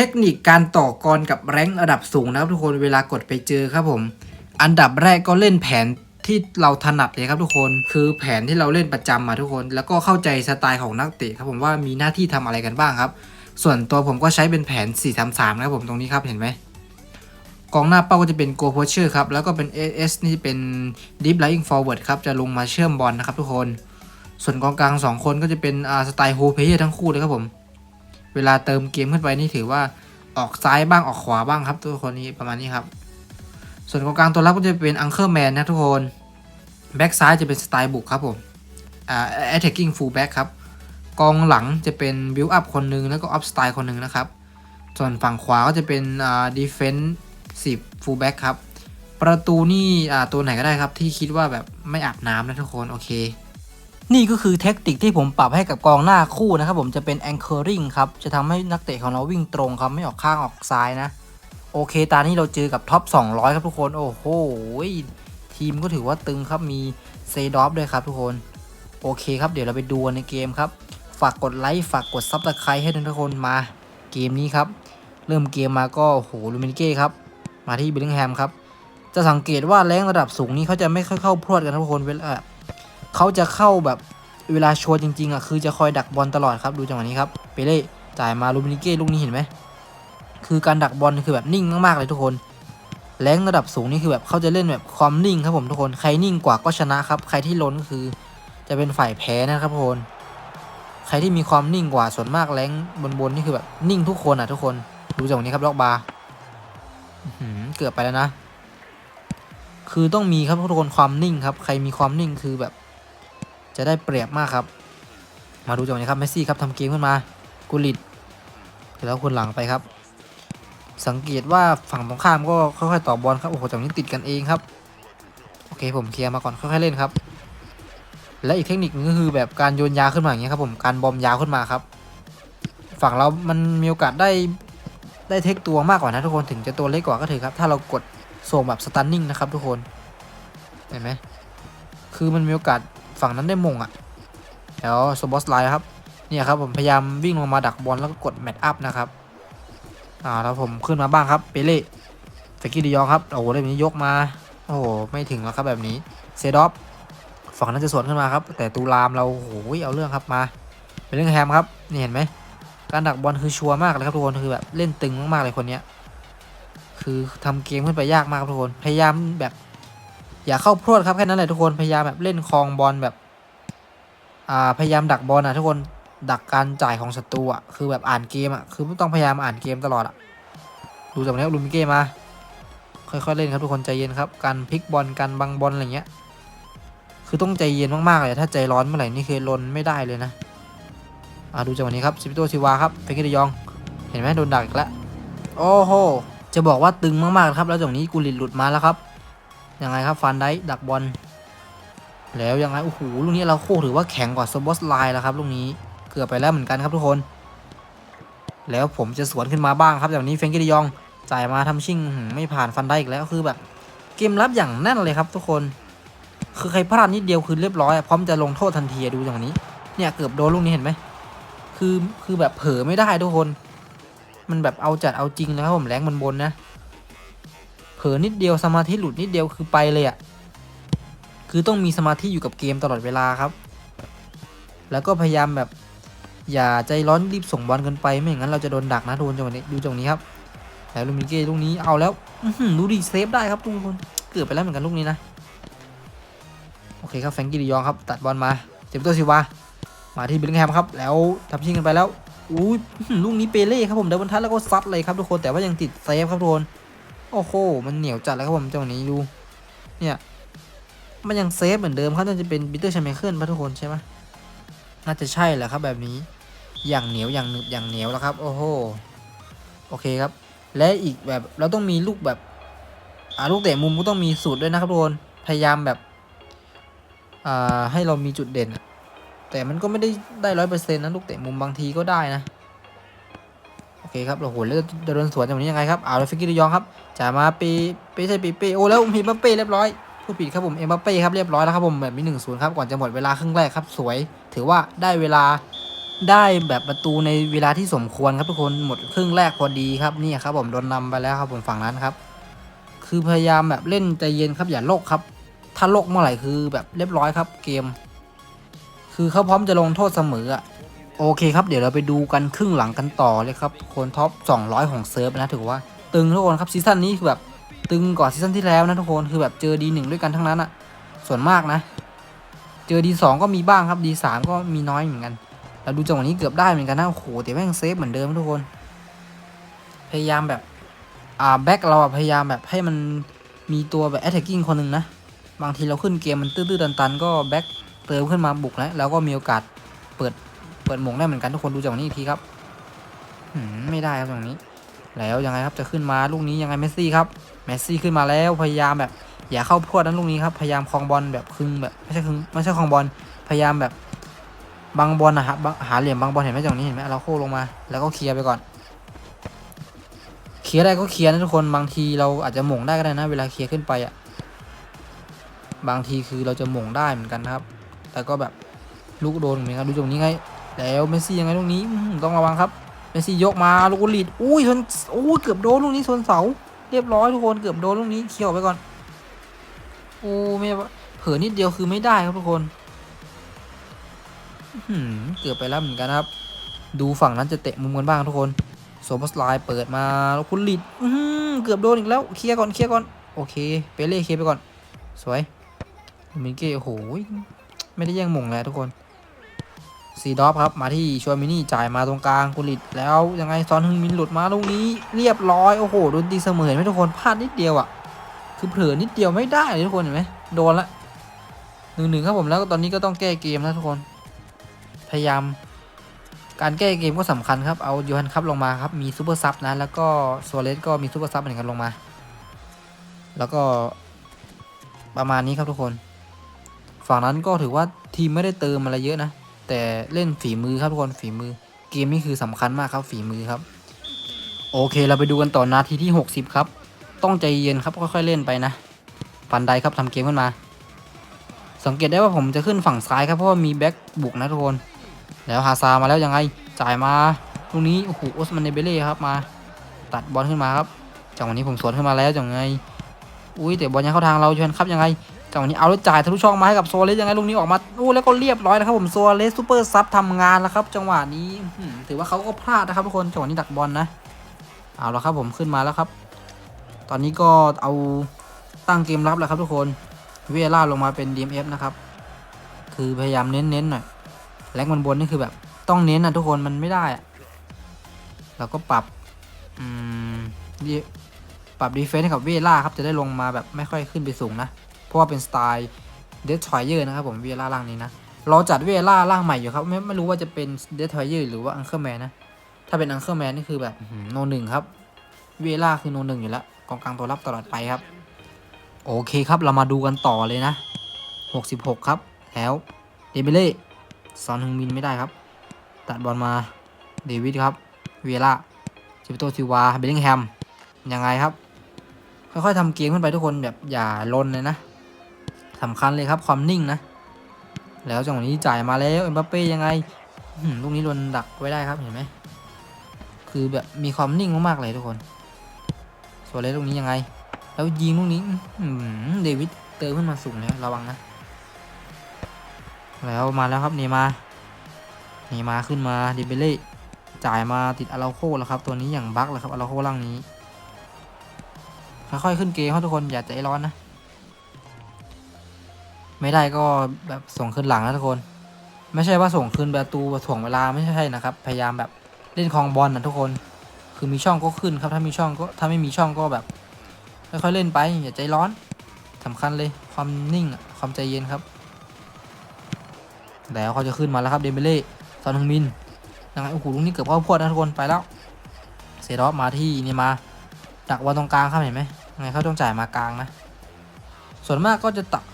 เทคนิคการต่อกรกับแรงระดับสูงนะครับทุกคนเวลากดไปเจอครับผม อันดับแรกก็เล่นแผนที่เราถนัดเลยครับทุกคนคือแผนที่เราเล่นประจำมาทุกคน แล้วก็เข้าใจสไตล์ของนักเตะครับผมว่ามีหน้าที่ทำอะไรกันบ้างครับ ส่วนตัวผมก็ใช้เป็นแผน 4-3-3นะครับผมตรงนี้ครับเห็นไหมกองหน้าเป้าก็จะเป็น Go Poacher ครับแล้วก็เป็น AS นี่เป็น Deep Lying Forward ครับจะลงมาเชื่อมบอลนะครับทุกคน ส่วนกองกลาง 2 คนก็จะเป็นสไตล์โฮเพเยอร์ทั้งคู่เลยครับผม เวลาเติมเกมขึ้นไปนี่ถือว่าออกซ้ายบ้างออกขวาบ้างครับ ทุกคนนี้ประมาณนี้ครับ ส่วนกองกลางตัวรับก็จะเป็น Uncle Man นนะทุกคนแบ็กซ้ายจะเป็นสไตล์บุกครับผมอ่า attacking full back ครับกองหลังจะเป็น build up คนหนึ่งแล้วก็ up style คนหนึ่งนะครับ ส่วนฝั่งขวาก็จะเป็นอ่า defense 10 full back ครับประตูนี่อ่าตัวไหนก็ได้ครับที่คิดว่าแบบไม่อาบน้ำนะทุกคนโอเค นี่ก็คือเทคนิคที่ผมปรับให้กับกองหน้าคู่นะครับผมจะเป็น anchoring ครับจะทำให้นักเตะของเราวิ่งตรงครับไม่ออกข้างออกซ้ายนะ โอเคตอนนี้เราเจอกับท็อป 200 ครับทุกคน โอ้โห ทีมก็ถือว่าตึงครับมีเซดอฟด้วยครับทุกคน โอเคครับเดี๋ยวเราไปดูในเกมครับ ฝากกดไลค์ฝากกดซับสไครต์ให้ทุกคนมา เกมนี้ครับ เริ่มเกมมาก็โอ้โหลูมินเก้ครับมาที่เบลลิงแฮมครับจะสังเกตว่าแรงระดับสูงนี้เขาจะไม่ค่อยเข้าพรวดกันทุกคนเวลา เขาจะเข้าแบบเวลาโชว์จริงๆอะคือจะคอยดักบอลตลอดครับดูจังหวะนี้ครับเปเล่จ่ายมาลูมินเก้ลูกนี้เห็นไหมคือการดักบอลคือแบบนิ่งมากๆเลยทุกคนแรงระดับสูงนี่คือแบบเขาจะเล่นแบบความนิ่งครับผมทุกคนใครนิ่งกว่าก็ชนะครับ ใครที่ล้นก็คือจะเป็นฝ่ายแพ้นะครับทุกคนใครที่มีความนิ่งกว่าส่วนมากแรงบนๆนี่คือแบบนิ่งทุกคนอะทุกคนดูจากตรงนี้ครับล็อกบาร์หือเกือบไปแล้วนะ คือต้องมีครับทุกคนความนิ่งครับ ใครมีความนิ่งคือแบบ จะได้เปรียบมากครับ มาดูจากนี้ครับเมสซี่ครับทำเกมขึ้นมากุลิตแล้วคนหลังไปครับ สังเกตว่าฝั่งตรงข้ามก็ค่อยๆต่อบอลครับโอ้โหจากนี้ติดกันเองครับโอเคผมเคลียร์มาก่อนค่อยๆเล่นครับ และอีกเทคนิคนึงก็คือแบบการโยนยาขึ้นมาอย่างเงี้ยครับผมการบอมยาวขึ้นมาครับ ฝั่งเรา มันมีโอกาสได้ได้เทคตัวมากกว่านะทุกคนถึงจะตัวเล็กกว่าก็เถอะครับ ถ้าเรากดส่งแบบสตันนิ่งนะครับทุกคนเห็นไหมคือมันมีโอกาส ฝั่งนั้นได้มงอะ่ะแล้วสบอสไลน์ครับเนี่ยครับผมพยายามวิ่งลงมาดักบอลแล้วก็กดแมตช์อัพนะครับอ่าแล้วผมขึ้นมาบ้างครับเปเล่เฟกกี้ดิยองครับโอ้โหแบบนี้ยกมาโอ้โหไม่ถึงแล้วครับแบบนี้เซดอฟฝั่งนั้นจะสวนขึ้นมาครับ แต่ตูรามเราโอ้โหเอาเรื่องครับมาเป็นเรื่องแฮมครับนี่เห็นไหมการดักบอลคือชัวร์มากเลยครับทุกคนคือแบบเล่นตึงมากๆเลยคนเนี้ยคือทำเกมขึ้นไปยากมากครับทุกคนพยายามแบบ อย่าเข้าพรวดครับแค่นั้นแหละทุกคนพยายามแบบเล่นคลองบอลแบบอ่าพยายามดักบอลอะทุกคนดักการจ่ายของศัตรูอะคือแบบอ่านเกมอะคือต้องพยายามอ่านเกมตลอดอะดูจากนี้ลูมิเก้มา ค่อยๆเล่นครับทุกคนใจเย็นครับการพลิกบอลการบังบอลอะไรเงี้ยคือต้องใจเย็นมากๆเลยถ้าใจร้อนเมื่อไหร่นี่คือลนไม่ได้เลยนะอ่าดูจังหวะนี้ครับซิปิโตซิวาครับเฟกเกอร์ยอง เห็นไหมโดนดักอีกแล้วโอ้โหจะบอกว่าตึงมากๆครับแล้วจังหวะนี้กูลิดหลุดมาแล้วครับ ยังไงครับฟันได้ดักบอลแล้วยังไงโอ้โหลูกนี้เราโคถือว่าแข็งกว่าสบอสไลน์แล้วครับลูกนี้เกือบไปแล้วเหมือนกันครับทุกคน แล้วผมจะสวนขึ้นมาบ้างครับจากนี้เฟงกี้ดิยองจ่ายมาทำชิ่งไม่ผ่านฟันได้อีกแล้วคือแบบเกมรับอย่างแน่นเลยครับทุกคน คือใครพลาดนิดเดียวคือเรียบร้อยพร้อมจะลงโทษทันทีดูอย่างนี้ เนี่ยเกือบโดนลูกนี้เห็นไหมคือคือแบบเผลอไม่ได้ทุกคน มันแบบเอาจัดเอาจริงนะครับผมแรงมันบนนะ เผลอนิดเดียวสมาธิหลุดนิดเดียวคือไปเลยอะคือต้องมีสมาธิอยู่กับเกมตลอดเวลาครับ แล้วก็พยายามแบบอย่าใจร้อนรีบส่งบอลเกินไป ไม่อย่างนั้นเราจะโดนดักนะโดนจังหวะนี้ดูจังหวะนี้ครับแล้วลูมิเก้ลูกนี้เอาแล้วดูดิเซฟได้ครับทุกคนเกือบไปแล้วเหมือนกันลูกนี้นะโอเคครับแฟงกี้ดิยองครับตัดบอลมาเจมส์ตัวซิวามาที่เบลลิงแฮมครับ แล้วทำชิงกันไปแล้วอุ้ยลูกนี้เปเล่ครับผมเดินบนทัดแล้วก็ซัดเลยครับทุกคนแต่ว่ายังติดเซฟครับทุกคน โอ้โห มันเหนียวจัดแล้วครับผมจังหวะนี้ดู เนี่ย มันยังเซฟเหมือนเดิมครับน่าจะเป็นบิเตอร์ชาเมเคิลป่ะทุกคนใช่ไหมน่าจะใช่แหละครับแบบนี้ อย่างเหนียวอย่างหนึบอย่างเหนียวแล้วครับ โอ้โห โอเคครับ และอีกแบบเราต้องมีลูกแบบ อ่าลูกเตะมุมก็ต้องมีสูตรด้วยนะครับทุกคน พยายามแบบอ่าให้เรามีจุดเด่น แต่มันก็ไม่ได้ได้ร้อยเปอร์เซ็นต์นะลูกเตะมุมบางทีก็ได้นะ เคครับโอ้โหแล้วจะโดนสวนอย่างนี้ยังไงครับเอาแล้วฟิกกี้ดยองครับจ่ายมาปีปีใช่ปีเป้โอ้แล้วมีบัปเป้เรียบร้อยผู้ผิดครับผมเอ็มบัปเป้ครับเรียบร้อยแล้วครับผมแบบมีหนึ่งศูนย์ครับก่อนจะหมดเวลาครึ่งแรกครับสวย ถือว่าได้เวลาได้แบบประตูในเวลาที่สมควรครับทุกคนหมดครึ่งแรกพอดีครับนี่ครับผมโดนนำไปแล้วครับผมฝั่งนั้นครับ คือพยายามแบบเล่นใจเย็นครับอย่าโลกครับ ถ้าโลกเมื่อไหร่คือแบบเรียบร้อยครับเกม คือเขาพร้อมจะลงโทษเสมออะ โอเคครับเดี๋ยวเราไปดูกันครึ่งหลังกันต่อเลยครับคนท็อป 200 ของเซิร์ฟนะถือว่าตึงทุกคนครับซีซั่นนี้คือแบบตึงกว่าซีซั่นที่แล้วนะทุกคนคือแบบเจอดีหนึ่งด้วยกันทั้งนั้นอะส่วนมากนะ เจอดีสองก็มีบ้างครับดีสามก็มีน้อยเหมือนกัน เราดูจังหวะนี้เกือบได้เหมือนกันนะโอ้โหแต่แม่งเซฟเหมือนเดิมทุกคน พยายามแบบอ่าแบ็คเราอะพยายามแบบให้มันมีตัวแบบ attacking คนหนึ่งนะบางทีเราขึ้นเกมมันตื้อๆตันๆ ก็แบ็คเติมขึ้นมาบุกแล้วแล้วก็มีโอกาสเปิด เปิดมงได้เหมือนกันทุกคนดูจังหวะนี้อีกทีครับไม่ได้ครับตรงนี้ แล้วยังไงครับจะขึ้นมาลูกนี้ยังไงเมสซี่ครับเมสซี่ขึ้นมาแล้วพยายามแบบ อย่าเข้าพวดนั้นลูกนี้ครับพยายามคลองบอลแบบครึ่งแบบไม่ใช่ครึ่งไม่ใช่คลองบอลพยายามแบบบังบอลนะฮะบังหาเหลี่ยมบังบอลเห็นไหมจังหวะนี้เห็นไหมเราโค้งลงมา แล้วก็เคลียร์ไปก่อนเคลียร์ได้ก็เคลียร์นะทุกคนบางทีเราอาจจะหม่งได้ก็ได้นะ เวลาเคลียร์ขึ้นไปอะบางทีคือเราจะหม่งได้เหมือนกันครับ แต่ก็แบบลูกโดนเหมือนกันดูตรงนี้ไง แล้วเมสซี่ยังไงลูกนี้ต้องระวังครับเมสซี่ยกมาลูกลีดอุ้ยชนอุ้ยเกือบโดนลูกนี้ชนเสา เรียบร้อยทุกคนเกือบโดนลูกนี้เคลียออกไปก่อนโอ้ไม่เผลอนิดเดียวคือไม่ได้ครับทุกคนอื้อหือเกือบไปแล้วเหมือนกันครับ ดูฝั่งนั้นจะเตะมุมกันบ้างทุกคนโซบัสไลเปิดมาแล้วคุณลิดอื้อหือเกือบโดนอีกแล้วเคลียร์ก่อนเคลียร์ก่อนโอเคเปเล่เคลียร์ไปก่อน สวยมิเก้โอ้โหไม่ได้แย่งมงแล้วทุกคน ซีดอฟครับ มาที่ชวนมินี่จ่ายมาตรงกลางกุลิดแล้วยังไงซอนฮึงมินหลุดมาลูกนี้ เรียบร้อยโอ้โหโดนตีเสมอเห็นไหมทุกคนพลาดนิดเดียวอะ คือเผลอนิดเดียวไม่ได้เลยทุกคนเห็นไหมโดนละหนึ่งหนึ่งครับผมแล้วตอนนี้ก็ต้องแก้เกมนะทุกคน พยายาม การแก้เกมก็สำคัญครับเอายูฮันคัพลงมาครับมีซูเปอร์ซับนะแล้วก็โซเลสก็มีซูเปอร์ซับเหมือนกันลงมา แล้วก็ประมาณนี้ครับทุกคน ฝั่งนั้นก็ถือว่าทีมไม่ได้เติมอะไรเยอะนะ แต่เล่นฝีมือครับทุกคนฝีมือ เกมนี่คือสำคัญมากครับฝีมือครับ โอเคเราไปดูกันต่อนาทีที่ 60 ครับ ต้องใจเย็นครับค่อยๆเล่นไปนะฟันไดครับทำเกมขึ้นมา สังเกตได้ว่าผมจะขึ้นฝั่งซ้ายครับเพราะว่ามีแบ็คบุกนะทุกคน แล้วฮาซามาแล้วยังไงจ่ายมาตรงนี้โอ้โหออสมันเนเบเล่ครับมา ตัดบอลขึ้นมาครับจังหวะนี้ผมสวนขึ้นมาแล้วจังไง อุ้ยแต่บอลยังเข้าทางเราชวนครับยังไง จังหวะนี้เอาแล้วจ่ายทะลุช่องมาให้กับโซเลสยังไงลูกนี้ออกมาอู้แล้วก็เรียบร้อยนะครับผมโซเลสซูเปอร์ซับทำงานแล้วครับ จังหวะนี้ถือว่าเขาก็พลาดนะครับทุกคนจังหวะนี้ดักบอลนะเอาแล้วครับผมขึ้นมาแล้วครับ ตอนนี้ก็เอาตั้งเกมรับแล้วครับทุกคนเวล่าลงมาเป็น DMF นะครับ คือพยายามเน้นๆหน่อยแรงมันบนนี่คือแบบต้องเน้นนะทุกคนมันไม่ได้อะเราก็ปรับอืมปรับดีเฟนส์ให้กับเวล่าครับจะได้ลงมาแบบไม่ค่อยขึ้นไปสูงนะ เพราะว่าเป็นสไตล์เดสทอยเยอร์นะครับผมเวล่าล่างนี้นะ เราจัดเวล่าล่างใหม่อยู่ครับ ไม่ไม่รู้ว่าจะเป็นเดสทอยเยอร์หรือว่าอังเคิลแมนนะ ถ้าเป็นอังเคิลแมนนี่คือแบบโนหนึ่งครับ เวล่าคือโนหนึ่งอยู่แล้วกองกลางตัวรับตลอดไปครับ โอเคครับเรามาดูกันต่อเลยนะ 66 ครับ แล้วเดเบเล่ซอนฮึงมินไม่ได้ครับ ตัดบอลมาเดวิดครับ เวล่าจิปโตซิวาเบลลิงแฮมยังไงครับ ค่อยๆทำเกมขึ้นไปทุกคนแบบอย่าลนเลยนะ สำคัญเลยครับความนิ่งนะ แล้วจังหวะนี้จ่ายมาแล้วเอ็มบัปเป้ยังไงลูกนี้โดนดักไว้ได้ครับเห็นไหมคือแบบมีความนิ่งมากๆเลยทุกคนส่วนเลสลูกนี้ยังไง แล้วยิงลูกนี้เดวิดเติมขึ้นมาสูงแล้วระวังนะ แล้วมาแล้วครับเนมาเนมาขึ้นมาดิเบเล่จ่ายมาติดอาราโคแล้วครับตัวนี้อย่างบั๊กเลยครับอาราโคล่างนี้ค่อยๆขึ้นเกมครับทุกคนอย่าใจร้อนนะ ไม่ได้ก็แบบส่งขึ้นหลังนะทุกคน ไม่ใช่ว่าส่งคืนประตูถ่วงเวลาไม่ใช่นะครับ พยายามแบบเล่นคลองบอลนะทุกคน คือมีช่องก็ขึ้นครับถ้ามีช่องก็ถ้าไม่มีช่องก็แบบค่อยๆเล่นไปอย่าใจร้อนสำคัญเลยความนิ่งความใจเย็นครับ แล้วเขาจะขึ้นมาแล้วครับเดมเบเล่ซอนฮงมินยังไงโอ้โหลูกนี้เกือบเข้าพวดนะทุกคนไปแล้วเซดอมาที่นี่มา ดักบอลตรงกลางครับเห็นไหมยังไงเขาต้องจ่ายมากลางนะ ส่วนมากก็จะตัก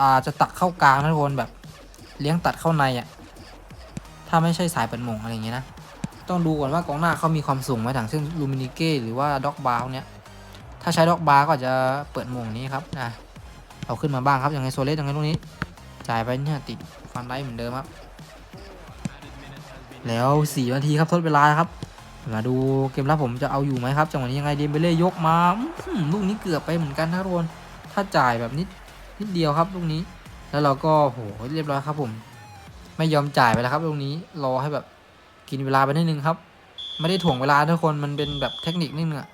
อ่าจะตักเข้ากลางนะทุกคนแบบเลี้ยงตัดเข้าในอะ่ะถ้าไม่ใช่สายเปิดหมงอะไรอย่างเงี้ยนะ ต้องดูก่อนว่ากองหน้าเขามีความสูงไหมถังเช่นลูมินิเก้หรือว่าด็อกบาร์เนี้ยถ้าใช้ด็อกบาร์ก็จะเปิดหมงนี้ครับนะเอาขึ้นมาบ้างครับยังไงโซเลสยังไงลูกนี้ จ่ายไปเนี่ยติดฟันไดเหมือนเดิมครับ แล้วสี่นาทีครับทดเวลาครับ มาดูเกมรับผมจะเอาอยู่ไหมครับจังหวะนี้ยังไงเดมเบเล่ยกมาอื้อหือลูกนี้เกือบไปเหมือนกันนะทุกคนถ้าจ่ายแบบนิด นิดเดียวครับลูกนี้ แล้วเราก็โหเรียบร้อยครับผม ไม่ยอมจ่ายไปแล้วครับลูกนี้รอให้แบบกินเวลาไปนิดนึงครับ ไม่ได้ถ่วงเวลาทุกคนมันเป็นแบบเทคนิคนิดนึงอะ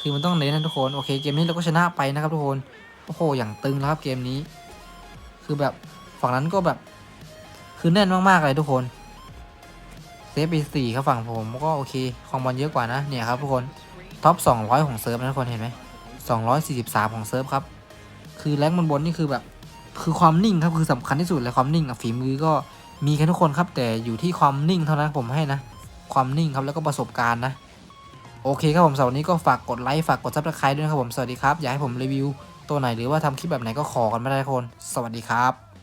คือมันต้องเน้นนะทุกคนโอเคเกมนี้เราก็ชนะไปนะครับทุกคนโอ้โหอย่างตึงแล้วครับเกมนี้ คือแบบฝั่งนั้นก็แบบคือแน่นมากๆเลยทุกคนเซฟไปสี่ครับฝั่งผมก็โอเคคองบอลเยอะกว่านะเนี่ยครับทุกคนท็อป200 ของเซิร์ฟนะทุกคนเห็นไหม243 ของเซิร์ฟครับ คือแรงบนบนนี่คือแบบ คือความนิ่งครับคือสำคัญที่สุดเลยความนิ่งฝีมือก็มีกันทุกคนครับ แต่อยู่ที่ความนิ่งเท่านั้นผมให้นะ ความนิ่งครับแล้วก็ประสบการณ์นะ โอเคครับผมสำหรับวันนี้ก็ฝากกดไลค์ฝากกดซับสไครต์ด้วยครับผมสวัสดีครับ อยากให้ผมรีวิวตัวไหนหรือว่าทำคลิปแบบไหนก็ขอกันไม่ได้ทุกคน สวัสดีครับ